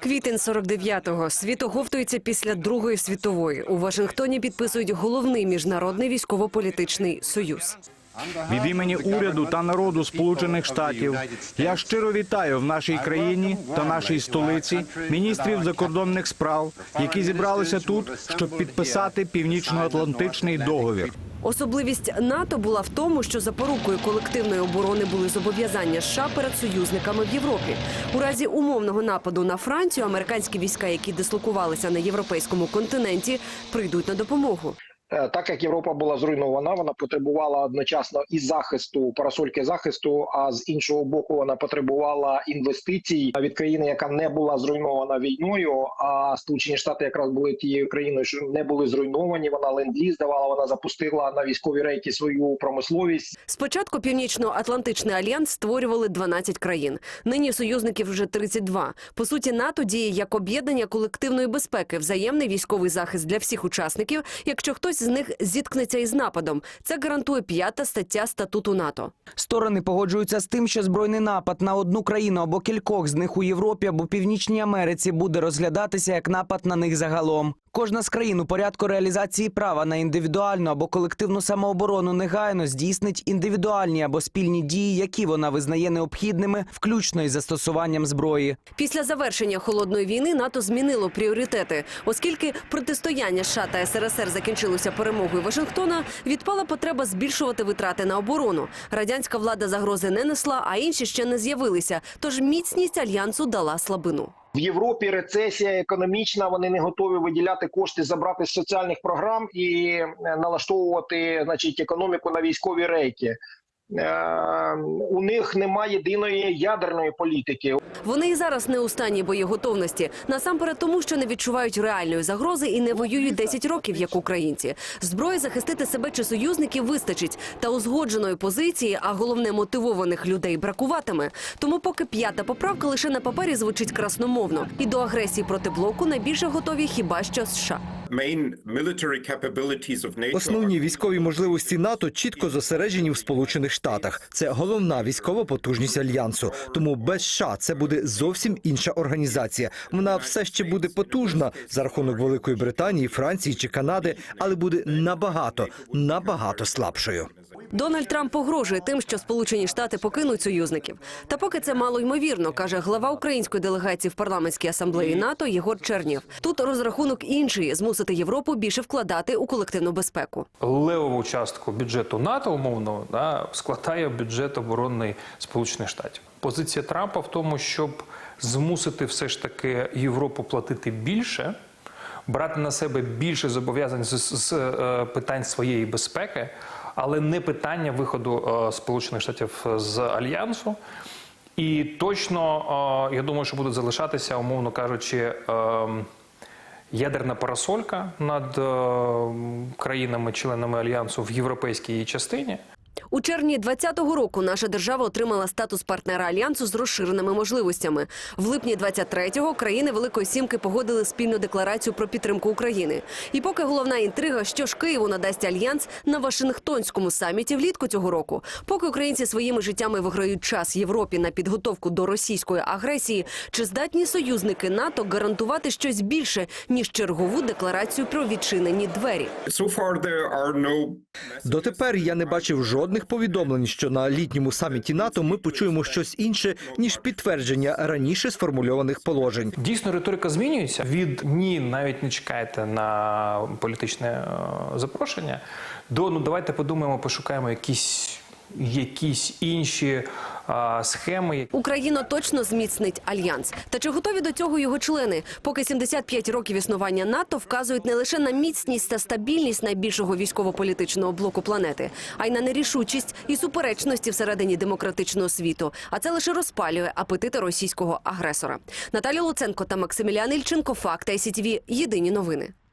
Квітень 49-го. Світ оговтується після Другої світової. У Вашингтоні підписують головний міжнародний військово-політичний союз. Від імені уряду та народу Сполучених Штатів я щиро вітаю в нашій країні та нашій столиці міністрів закордонних справ, які зібралися тут, щоб підписати північно-атлантичний договір. Особливість НАТО була в тому, що запорукою колективної оборони були зобов'язання США перед союзниками в Європі. У разі умовного нападу на Францію американські війська, які дислокувалися на європейському континенті, прийдуть на допомогу. Е, Так як Європа була зруйнована, вона потребувала одночасно і захисту, парасольки захисту. А з іншого боку, вона потребувала інвестицій від країни, яка не була зруйнована війною. А Сполучені Штати якраз були тією країною, що не були зруйновані. Вона ленд-ліз давала, вона запустила на військові рейки свою промисловість. Спочатку Північно-Атлантичний альянс створювали 12 країн. Нині союзників вже 32. По суті, НАТО діє як об'єднання колективної безпеки, взаємний військовий захист для всіх учасників, якщо хтось з них зіткнеться із нападом. Це гарантує п'ята стаття статуту НАТО. Сторони погоджуються з тим, що збройний напад на одну країну або кількох з них у Європі або Північній Америці буде розглядатися як напад на них загалом. Кожна з країн у порядку реалізації права на індивідуальну або колективну самооборону негайно здійснить індивідуальні або спільні дії, які вона визнає необхідними, включно із застосуванням зброї. Після завершення холодної війни НАТО змінило пріоритети, оскільки протистояння США та СРСР закінчилося перемогою Вашингтона. Відпала потреба збільшувати витрати на оборону. Радянська влада загрози не несла, а інші ще не з'явилися. Тож міцність альянсу дала слабину. В Європі рецесія економічна. Вони не готові виділяти кошти, забрати з соціальних програм і е, налаштовувати, значить, економіку на військові рейки. Е, у них немає єдиної ядерної політики. Вони і зараз не у стані боєготовності. Насамперед тому, що не відчувають реальної загрози і не воюють 10 років, як українці. Зброї захистити себе чи союзників вистачить, та узгодженої позиції, а головне мотивованих людей бракуватиме. Тому поки п'ята поправка лише на папері звучить красномовно. І до агресії проти блоку найбільше готові хіба що США. Основні військові можливості НАТО чітко зосереджені в Сполучених Штатах. Це головна військова потужність альянсу. Тому без США це буде зовсім інша організація. Вона все ще буде потужна за рахунок Великої Британії, Франції чи Канади, але буде набагато набагато слабшою. Дональд Трамп погрожує тим, що Сполучені Штати покинуть союзників. Та поки це мало ймовірно, каже глава української делегації в парламентській асамблеї НАТО Єгор Чернєв. Тут розрахунок інший змусити Європу більше вкладати у колективну безпеку. левову частку бюджету НАТО умовно да, складає бюджет оборонний Сполучених Штатів. Позиція Трампа в тому, щоб змусити все ж таки Європу платити більше, брати на себе більше зобов'язань з, з, е, питань своєї безпеки, але не питання виходу е, Сполучених Штатів з альянсу. І точно е, я думаю, що будуть залишатися, умовно кажучи. ем, ядерна парасолька над е, країнами-членами альянсу в європейській частині. У червні 2020 року наша держава отримала статус партнера альянсу з розширеними можливостями. В липні 23-го країни Великої Сімки погодили спільну декларацію про підтримку України. І поки головна інтрига, що ж Києву надасть альянс на Вашингтонському саміті влітку цього року, поки українці своїми життями виграють час Європі на підготовку до російської агресії, чи здатні союзники НАТО гарантувати щось більше ніж чергову декларацію про відчинені двері? Дотепер я не бачив жодних повідомлень, що на літньому саміті НАТО ми почуємо щось інше ніж підтвердження раніше сформульованих положень. Дійсно, риторика змінюється. Від ні, навіть не чекайте на політичне е, запрошення. До ну давайте подумаємо, пошукаємо якісь, якісь інші схеми. Україна точно зміцнить альянс. Та чи готові до цього його члени? Поки 75 років існування НАТО вказують не лише на міцність та стабільність найбільшого військово-політичного блоку планети, а й на нерішучість і суперечності всередині демократичного світу. А це лише розпалює апетити російського агресора. Наталя Луценко та Максимілян Ільченко. Факт ICTV. Єдині новини.